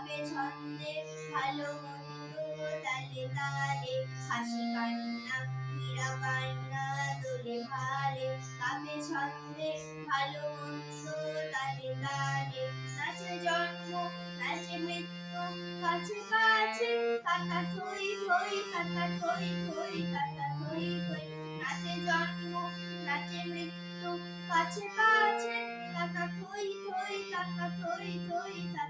চাপে ছন্দে ভালো মন্দ তালে তালে। হাসি কান্না ক্রীড়া কান্না, দোলে ভালে। কাপে ছন্দে ভালো মন্দ তালে তালে। নাচে জন্ম, নাচে মৃত্যু, কাছে কাছে। কাকা থই থই কাকা থই থই কাকা থই থই। নাচে জন্ম, নাচে মৃত্যু, কাছে কাছে। কাকা থই থই কাকা থই থই কাকা